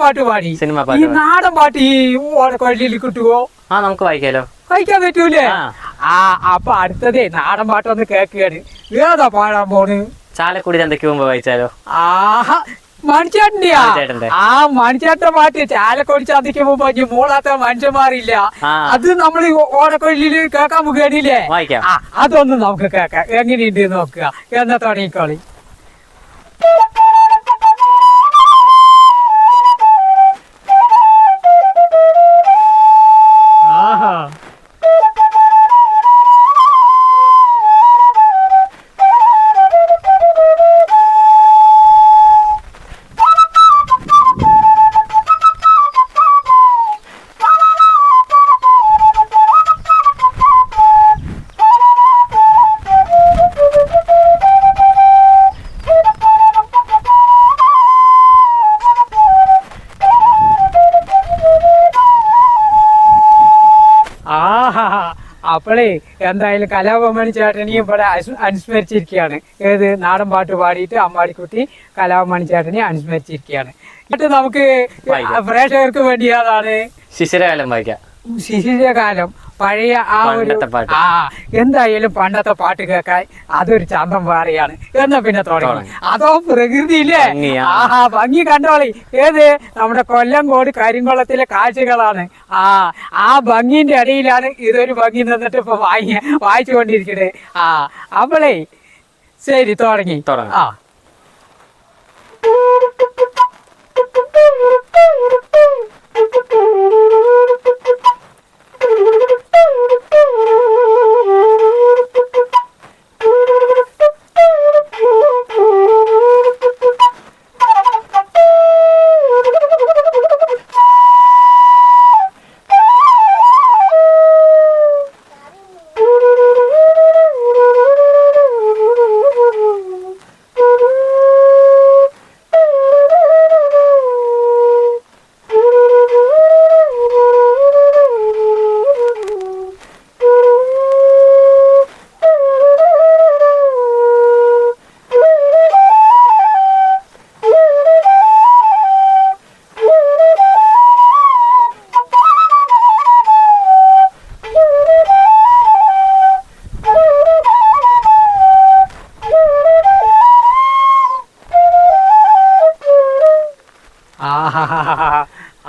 പാട്ട് പാടി. സിനിമ ഈ പാട്ട് പാടി. നാടൻ പാട്ട് ഈ ഓടക്കൊള്ളിൽ കിട്ടുവോ? ആ നമുക്ക് വായിക്കാലോ. വായിക്കാൻ പറ്റൂലേ? ആ. അപ്പൊ അടുത്തതേ നാടൻ പാട്ടൊന്ന് കേക്കുകയാണ് ഏതാ പാടാൻ പോണ്. ചാലക്കുടി ചന്തയ്ക്ക് മുമ്പ് വായിച്ചാലോ? ആഹാ മണിച്ചേട്ടന്റെയാ ആ മണിച്ചേട്ടന്റെ പാട്ട് ചാലക്കൊടി ചന്തയ്ക്ക് മുമ്പ് മോളാത്ത മനുഷ്യന്മാരില്ല. അത് നമ്മൾ ഓടക്കൊള്ളിൽ കേൾക്കാൻ മുഖേണില്ലേ അതൊന്നും നമുക്ക് കേക്കാം എങ്ങനെയുണ്ട് നോക്കുക. എന്നാ തുടങ്ങിക്കോളി. അപ്പോഴേ എന്തായാലും കലാഭവമണി ചേട്ടനെയും ഇവിടെ അനുസ്- അനുസ്മരിച്ചിരിക്കുകയാണ്. ഏത് നാടൻ പാട്ട് പാടിയിട്ട് അമ്മാടിക്കുട്ടി കലാഭവമണി ചേട്ടനെ അനുസ്മരിച്ചിരിക്കുകയാണ്. എന്നിട്ട് നമുക്ക്. പ്രേക്ഷകർക്ക് വേണ്ടി അതാണ് ശിശിരകാലം വായിക്കാം. ശിശിരകാലം. പഴയ ആ ഒരു. ആ എന്തായാലും പണ്ടത്തെ പാട്ട് കേൾക്കാൻ അതൊരു ചന്തം വേറെയാണ്. എന്നാ പിന്നെ തുടങ്ങി. അതോ പ്രകൃതിയില്ലേ ഇല്ലേ? ആഹാ ഭംഗി കണ്ടോളി. ഏത്? നമ്മുടെ കൊല്ലം കോട് കരിങ്കുളത്തിലെ കാഴ്ചകളാണ്. ആ ആ ഭംഗിന്റെ ഇടയിലാണ് ഇതൊരു ഭംഗി നിന്നിട്ട് ഇപ്പൊ വായി വായിച്ചുകൊണ്ടിരിക്കുന്നത് ആ അവളെ ശരി തുടങ്ങി. തുടങ്ങി. ആ.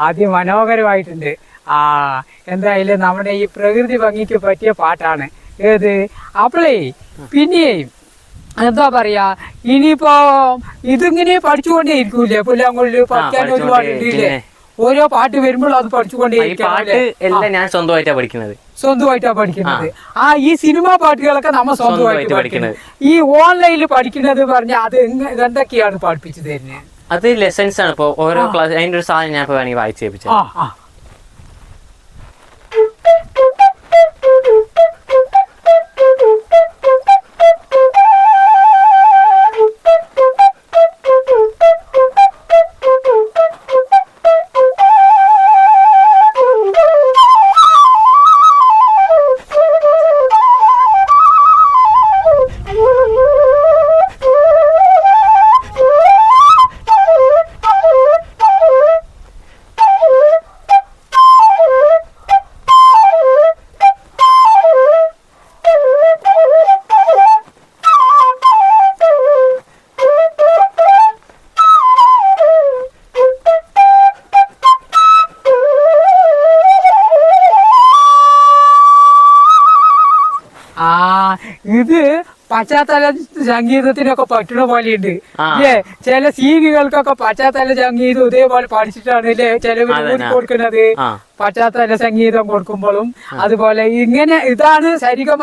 അതിമനോഹരമായിട്ടുണ്ട് ആ എന്തായാലും നമ്മുടെ ഈ പ്രകൃതി ഭംഗിക്ക് പറ്റിയ പാട്ടാണ്. ഏത്? അപ്പോളേ പിന്നെയും എന്താ പറയാ ഇനിയിപ്പോ ഇതിങ്ങനെ പഠിച്ചുകൊണ്ടേ ഇരിക്കൂലേ പുല്ലാങ്കൊള്ളി പഠിക്കാൻ ഒരുപാട് ഉണ്ടല്ലേ ഓരോ പാട്ട് വരുമ്പോൾ അത് പഠിച്ചുകൊണ്ടേ പാട്ട് എല്ലാം ഞാൻ സ്വന്തമായിട്ടാ പഠിക്കുന്നത്. സ്വന്തമായിട്ടാ പഠിക്കുന്നത്. ആ. ഈ സിനിമ പാട്ടുകളൊക്കെ നമ്മൾ സ്വന്തമായിട്ട് പഠിക്കുന്നത്. ഈ ഓൺലൈനിൽ പഠിക്കുന്നത് പറഞ്ഞാൽ അത് എന്തൊക്കെയാണ് പഠിപ്പിച്ചു തരുന്നത് അത് ലെസൺസ് ആണ്. ഇപ്പൊ ഓരോ ക്ലാസ് അതിന്റെ ഒരു സാധനം ഞാൻ ഇപ്പൊ വേണമെങ്കിൽ വായിച്ചു ഇത് പശ്ചാത്തല സംഗീതത്തിനൊക്കെ പറ്റണ പോലെയുണ്ട്. അല്ലേ ചില സീവികൾക്കൊക്കെ പശ്ചാത്തല സംഗീതം ഇതേപോലെ പഠിച്ചിട്ടാണ് അല്ലെ ചിലവർ. കൊടുക്കുന്നത്. പശ്ചാത്തല സംഗീതം കൊടുക്കുമ്പോഴും അതുപോലെ ഇങ്ങനെ ഇതാണ് സരിഗമ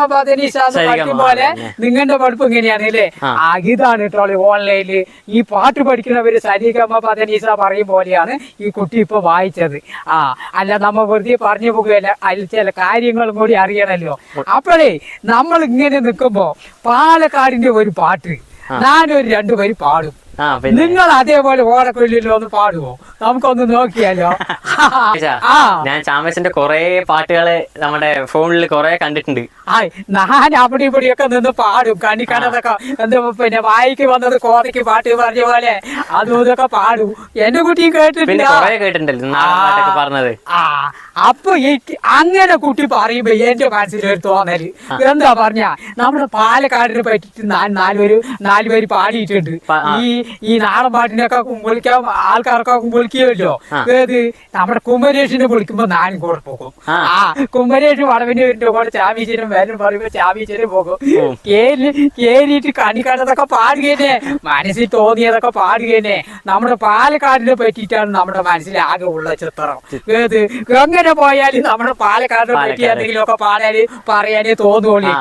ശാസ്ത്രം പഠിക്കും പോലെ. നിങ്ങളുടെ പഠിപ്പ് ഇങ്ങനെയാണ് അല്ലേ ഇതാണ് കേട്ടോ ഓൺലൈനിൽ ഈ പാട്ട് പഠിക്കുന്നവര് സരിഗമ പദനിസ പറയും പോലെയാണ് ഈ കുട്ടി ഇപ്പൊ വായിച്ചത്. ആ അല്ല നമ്മ വെറുതെ പറഞ്ഞു പോകുകയല്ല അതിൽ ചില കാര്യങ്ങളും കൂടി അറിയണല്ലോ. അപ്പോഴേ നമ്മൾ ഇങ്ങനെ നിൽക്കുമ്പോ പാലക്കാടിന്റെ ഒരു പാട്ട് ഞാനൊരു രണ്ടു വരി പാടും. നിങ്ങൾ അതേപോലെ ഓടക്കൊല്ലിലോ ഒന്ന് പാടുവോ? നമുക്കൊന്ന് നോക്കിയാലോ? ഞാൻ ചാമസിന്റെ കൊറേ പാട്ടുകൾ നമ്മുടെ ഫോണിൽ കൊറേ കണ്ടിട്ടുണ്ട്. ആ ഞാൻ അവിടെ ഇവിടെയൊക്കെ നിന്ന് പാടും. കണിക്കണതൊക്കെ എന്താ പിന്നെ വായിക്ക് വന്നത് കോതയ്ക്ക് പാട്ട് പറഞ്ഞ പോലെ അതും ഇതൊക്കെ പാടും. എന്റെ കുട്ടി പറഞ്ഞത്. ആ അപ്പൊ അങ്ങനെ കുട്ടി പറയുമ്പോ എന്റെ മനസ്സിലൊരു തോന്നൽ. എന്താ പറഞ്ഞ നമ്മുടെ പാലക്കാടിനെ പറ്റിട്ട് നാലുപേര് നാലുപേര് പാടിയിട്ടുണ്ട്. ഈ ഈ നാടൻ പാട്ടിനൊക്കെ വിളിക്കാൻ ആൾക്കാർക്കൊക്കെ വിളിക്കുമല്ലോ അതായത് നമ്മുടെ കുമരേഷിനെ വിളിക്കുമ്പോ നാനും കൂടെ പോകും. ആ. കുമരേഷ് വടവിന്റെ കൂടെ ചാമീച്ചനും വരും പറയുമ്പോ ചാമീച്ചനും പോകും. കേരി കേരിയിട്ട് കണി കണ്ടതൊക്കെ പാടുകേനെ. മനസ്സിൽ തോന്നിയതൊക്കെ പാടുകേനെ. നമ്മുടെ പാലക്കാടിനെ പറ്റിയിട്ടാണ് നമ്മുടെ മനസ്സിൽ ആകെ ഉള്ള ചിത്രം. ഏത്? എങ്ങനെ പോയാലും നമ്മുടെ പാലക്കാടിനെ പറ്റി എന്തെങ്കിലും എന്തെങ്കിലുമൊക്കെ പാടാന് പറയാനേ തോന്നുള്ളൂ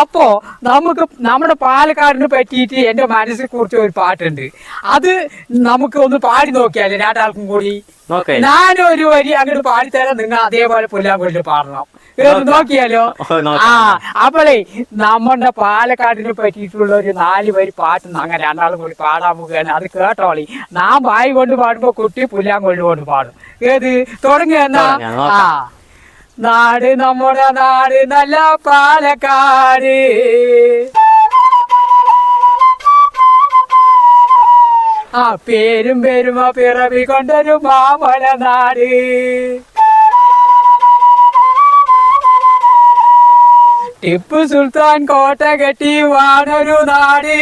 അപ്പോ നമുക്ക് നമ്മുടെ പാലക്കാടിനെ പറ്റിയിട്ട് എന്റെ മനസ്സിൽ കുറിച്ച് ഒരു പാട്ടുണ്ട്. അത് നമുക്ക് ഒന്ന് പാടി നോക്കിയാലേ രണ്ടാൾക്കും കൂടി. ഞാനൊരു വരി അങ്ങോട്ട് പാടിത്തരാം നിങ്ങൾ അതേപോലെ പുല്ലാങ്കൊല്ലി പാടണം. നോക്കിയാലോ. ആ അപ്പോഴേ നമ്മുടെ പാലക്കാടിനെ പറ്റിയിട്ടുള്ള ഒരു നാല് വരി പാട്ട് അങ്ങനെ രണ്ടാളും കൂടി പാടാൻ പോകുകയാണ് അത് കേട്ടോളി. നാം വായി കൊണ്ട് പാടുമ്പോ കുട്ടി പുല്ലാങ്കൊല്ലി കൊണ്ട് പാടും. ഏത്? തുടങ്ങിയ എന്നാ. ആ. നാട് നമ്മുടെ നാട് നല്ല പാലക്കാട്. ആ പേരും പേരും ആ പിറവി കൊണ്ടൊരു മാമല നാട്. ടിപ്പു സുൽത്താൻ കോട്ട കെട്ടി വാണൊരു നാട്.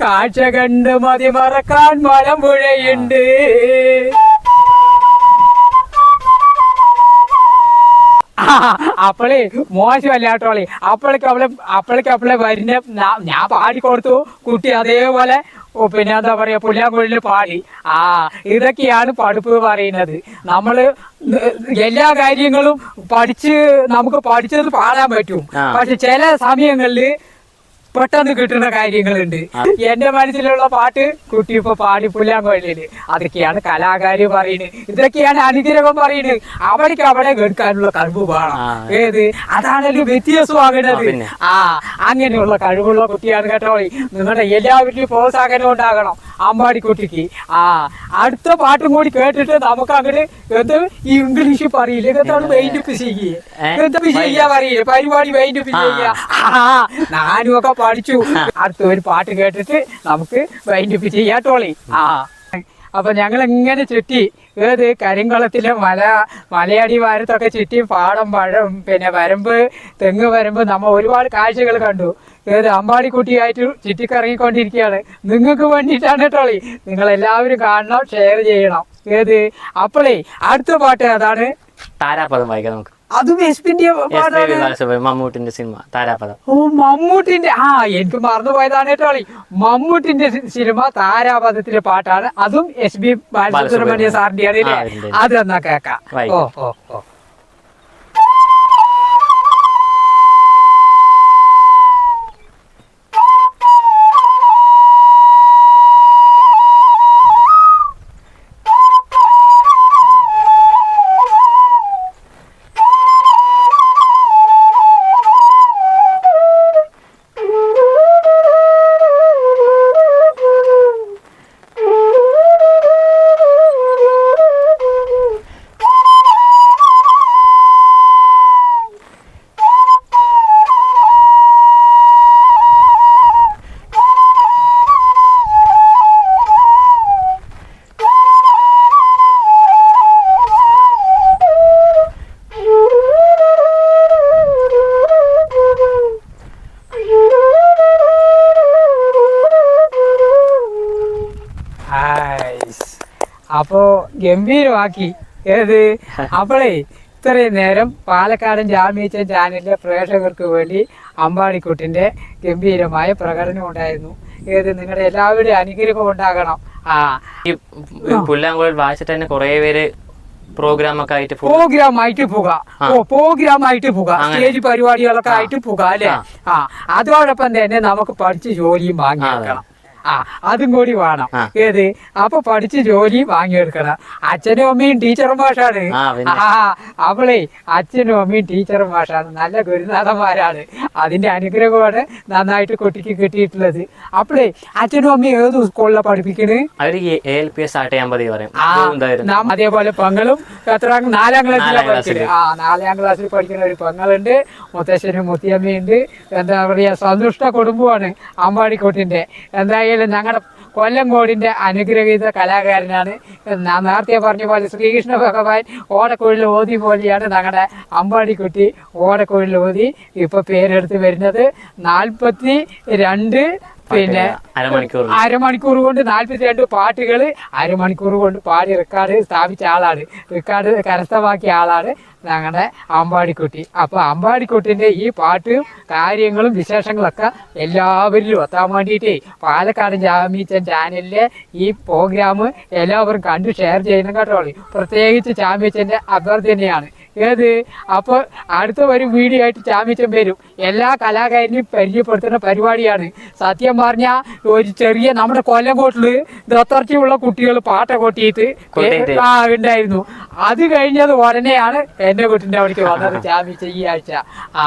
കാഴ്ച കണ്ട് മതി മറക്കാൻ മലമ്പുഴയുണ്ട്. അപ്പളേ മോശമല്ല കേട്ടോളി അപ്പോഴേക്ക് അവളെ അപ്പോഴേക്ക് അവളെ വരുന്ന ഞാൻ പാടി കൊടുത്തു. കുട്ടി അതേപോലെ പിന്നെ എന്താ പറയാ പുല്ലാങ്കുഴലിൽ പാടി. ആ ഇതൊക്കെയാണ് പഠിപ്പ് പറയുന്നത്. നമ്മൾ എല്ലാ കാര്യങ്ങളും പഠിച്ച് നമുക്ക് പഠിച്ചത് പാടാൻ പറ്റും. പക്ഷെ ചില സമയങ്ങളിൽ പെട്ടെന്ന് കിട്ടുന്ന കാര്യങ്ങളുണ്ട്. എന്റെ മനസ്സിലുള്ള പാട്ട് കുട്ടി ഇപ്പൊ പാടി പുല്ലാങ്കുഴലിൽ അതൊക്കെയാണ് കലാകാരി പറയുന്നത്. ഇതൊക്കെയാണ് അനുഗ്രഹം പറയുന്നത്. അവിടേക്ക് അവിടെ കേൾക്കാനുള്ള കഴിവ് വേണം. ഏത്? അതാണല്ലോ വ്യത്യാസമാകേണ്ടത് ആ, അങ്ങനെയുള്ള കഴിവുള്ള കുട്ടിയാണ് കേട്ടോ നിങ്ങളുടെ എല്ലാവരിലും പ്രോത്സാഹനം ഉണ്ടാകണം. അമ്പാടിക്കുട്ടിക്ക് ആ അടുത്ത പാട്ടും കൂടി കേട്ടിട്ട് നമുക്ക് അങ്ങോട്ട് എന്ത്? ഈ ഇംഗ്ലീഷ് പറയില്ല? എന്താണ് ചെയ്യുക? എന്ത് പറയില്ല? പരിപാടി വൈൻഡപ്പ് ചെയ്യുക. ചെയ്യാ ആ ഞാനും ഒക്കെ പഠിച്ചു അടുത്ത ഒരു പാട്ട് കേട്ടിട്ട് നമുക്ക് വൈൻഡപ്പ് ചെയ്യാട്ടോളി ആ. അപ്പൊ ഞങ്ങൾ ഇങ്ങനെ ചുറ്റി ഏത് കരിങ്കുളത്തിലെ മല മലയാടി വാരത്തൊക്കെ ചുറ്റി പാടം പഴം പിന്നെ വരമ്പ് തെങ്ങ് വരമ്പ് നമ്മ ഒരുപാട് കാഴ്ചകൾ കണ്ടു. ഏത് അമ്പാടിക്കുട്ടിയായിട്ട് ചുറ്റിക്കറങ്ങിക്കൊണ്ടിരിക്കുകയാണ്. നിങ്ങൾക്ക് വേണ്ടിയിട്ടാണ് കേട്ടോളി നിങ്ങൾ എല്ലാവരും കാണണം ഷെയർ ചെയ്യണം. ഏത്? അപ്പോളേ അടുത്ത പാട്ട് അതാണ്. താരാപദം വായിക്കാം നമുക്ക്. അതും എസ് മമ്മൂട്ടിന്റെ സിനിമ താരാപഥം. ഓ മമ്മൂട്ടിന്റെ ആ എനിക്ക് മറന്നുപോയതാണ് കേട്ടോ മമ്മൂട്ടിന്റെ സിനിമ താരാപഥത്തിലെ പാട്ടാണ്. അതും എസ് ബി ബാലസുബ്രഹ്മണ്യ. സാറിന്റെ ആണ് എന്നാ. അതെന്നാ കേക്കാം. ഓ ഓ ഓ. ഗംഭീരമാക്കി. ഏത്? അവളെ ഇത്രയും നേരം പാലക്കാടൻ ജാമ്യച്ചൻ ചാനലിലെ പ്രേക്ഷകർക്ക് വേണ്ടി അമ്പാടിക്കുട്ടിന്റെ ഗംഭീരമായ പ്രകടനം ഉണ്ടായിരുന്നു. ഏത്? നിങ്ങളുടെ എല്ലാവരുടെയും അനുഗ്രഹം ഉണ്ടാകണം. ആ. ഈ പുല്ലാങ്കുഴൽ വായിച്ചിട്ട് തന്നെ കുറെ പേര് പ്രോഗ്രാം ഒക്കെ ആയിട്ട് പ്രോഗ്രാം ആയിട്ട് പോകാം ഓ പ്രോഗ്രാം ആയിട്ട് പോകാം സ്റ്റേജ് പരിപാടികളൊക്കെ ആയിട്ട് പോകാം അല്ലെ? ആ. അതോടൊപ്പം തന്നെ നമുക്ക് പഠിച്ച് ജോലിയും വാങ്ങിയെടുക്കണം. ആ അതും കൂടി വേണം. ഏത്? അപ്പൊ പഠിച്ച് ജോലി വാങ്ങിയെടുക്കണം. അച്ഛനും അമ്മയും ടീച്ചറും മാഷാണ് ആ. അവളെ അച്ഛനും അമ്മയും ടീച്ചറും മാഷാണ് നല്ല ഗുരുനാഥന്മാരാണ്. അതിന്റെ അനുഗ്രഹമാണ് നന്നായിട്ട് കുട്ടിക്ക് കിട്ടിയിട്ടുള്ളത്. അപ്പളേ അച്ഛനും അമ്മയും ഏത് സ്കൂളിലാണ് പഠിപ്പിക്കണത് അവർ A L P S start ചെയ്യാൻ മതി പറയും. ആ ഇത് എന്തായിരുന്നു? നാം അതേപോലെ പെങ്ങളും എത്ര നാലാം ക്ലാസ്സിലാണ് പഠിക്കുന്നത് ആ നാലാം ക്ലാസ്സിൽ പഠിക്കുന്ന ഒരു പെങ്ങളുണ്ട്. മുത്തശ്ശനും മുത്തിയമ്മയുണ്ട്. എന്താ പറയാ സന്തുഷ്ട കുടുംബമാണ് അമ്പാടിക്കോട്ടിന്റെ. എന്തായാലും ഞങ്ങളുടെ കൊല്ലംകോടിന്റെ അനുഗ്രഹീത കലാകാരനാണ്. ഞാൻ നേരത്തെ പറഞ്ഞ പോലെ ശ്രീകൃഷ്ണ ഭഗവാൻ ഓടക്കുഴലിൽ ഓതി പോലെയാണ് ഞങ്ങളുടെ അമ്പാടിക്കുട്ടി ഓടക്കുഴലിൽ ഓതി ഇപ്പൊ പേരെടുത്ത് വരുന്നത്. നാൽപ്പത്തി രണ്ട് പിന്നെ അരമണിക്കൂർ. അരമണിക്കൂർ കൊണ്ട് നാൽപ്പത്തി രണ്ട് പാട്ടുകൾ അരമണിക്കൂർ കൊണ്ട് പാടി റെക്കോർഡ് സ്ഥാപിച്ച ആളാണ്. റെക്കോർഡ് കരസ്ഥമാക്കിയ ആളാണ് ഞങ്ങളുടെ അമ്പാടിക്കുട്ടി. അപ്പൊ അമ്പാടിക്കുട്ടിന്റെ ഈ പാട്ടും കാര്യങ്ങളും വിശേഷങ്ങളൊക്കെ എല്ലാവരിലും എത്താൻ വേണ്ടിയിട്ട് പാലക്കാട് ചാമീച്ചൻ ചാനലിലെ ഈ പ്രോഗ്രാം എല്ലാവരും കണ്ടു ഷെയർ ചെയ്യണം കേട്ടോളി പ്രത്യേകിച്ച് ചാമീച്ചന്റെ അഭ്യർത്ഥനയാണ്. ഏത്? അപ്പോൾ അടുത്ത ഒരു വീഡിയോ ആയിട്ട് ചാമ്യച്ചൻ വരും. എല്ലാ കലാകാരനെയും പരിചയപ്പെടുത്തുന്ന പരിപാടിയാണ്. സത്യം പറഞ്ഞാൽ ഒരു ചെറിയ നമ്മുടെ കൊല്ലംകോട്ടിൽ ദത്തർച്ചയുള്ള കുട്ടികൾ പാട്ട കൊട്ടിയിട്ട്. ആ ഉണ്ടായിരുന്നു. അത് കഴിഞ്ഞത് ഉടനെയാണ് എന്റെ കുട്ടിന്റെ അവിടേക്ക് വന്നത് ചാമ്യച്ച ഈ ആഴ്ച. ആ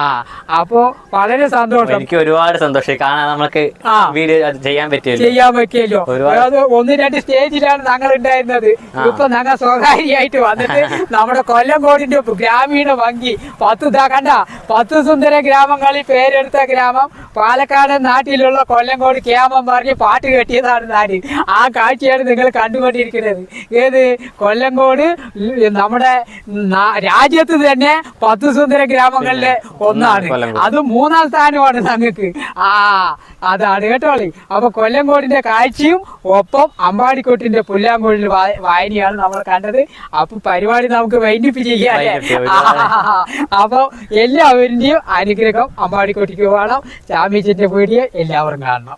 അപ്പോ വളരെ സന്തോഷം. എനിക്ക് ഒരുപാട് സന്തോഷം. കാണാൻ നമുക്ക് വീഡിയോ ചെയ്യാൻ പറ്റിയല്ലോ. ചെയ്യാൻ പറ്റിയല്ലോ. ഒന്ന് രണ്ട് സ്റ്റേജിലാണ് ഞങ്ങൾ ഉണ്ടായിരുന്നത്. ഇപ്പൊ ഞങ്ങൾ സ്വകാര്യമായിട്ട് വന്നിട്ട് നമ്മുടെ കൊല്ലംകോടിന്റെ ഗ്രാമീണ ഭംഗി. പത്ത് കണ്ട പത്ത് സുന്ദര ഗ്രാമങ്ങളിൽ പേരെടുത്ത ഗ്രാമം. പാലക്കാട് നാട്ടിലുള്ള കൊല്ലങ്കോട് ക്യാമം പറഞ്ഞ് പാട്ട് കെട്ടിയതാണ് നാട്. ആ കാഴ്ചയാണ് നിങ്ങൾ കണ്ടുകൊണ്ടിരിക്കുന്നത്. ഏത്? കൊല്ലങ്കോട് നമ്മുടെ രാജ്യത്ത് തന്നെ പത്ത് സുന്ദര ഗ്രാമങ്ങളിലെ ഒന്നാണ്. അത് മൂന്നാം സ്ഥാനമാണ് ഞങ്ങൾക്ക് ആ അതാണ് കേട്ടോളി അപ്പൊ കൊല്ലങ്കോടിന്റെ കാഴ്ചയും ഒപ്പം അമ്പാടിക്കോട്ടിന്റെ പുല്ലാങ്കോടിന്റെ വായനയാണ് നമ്മൾ കണ്ടത്. അപ്പൊ പരിപാടി നമുക്ക് വൈൻഡിപ്പ് ചെയ്യാം അപ്പൊ എല്ലാവരുടെയും അനുഗ്രഹം അമ്പാടിക്കോട്ടിക്ക് വേണം. ചാമ്പ്യൻഷിപ്പ് വീഡിയോ എല്ലാവരും കാണണം.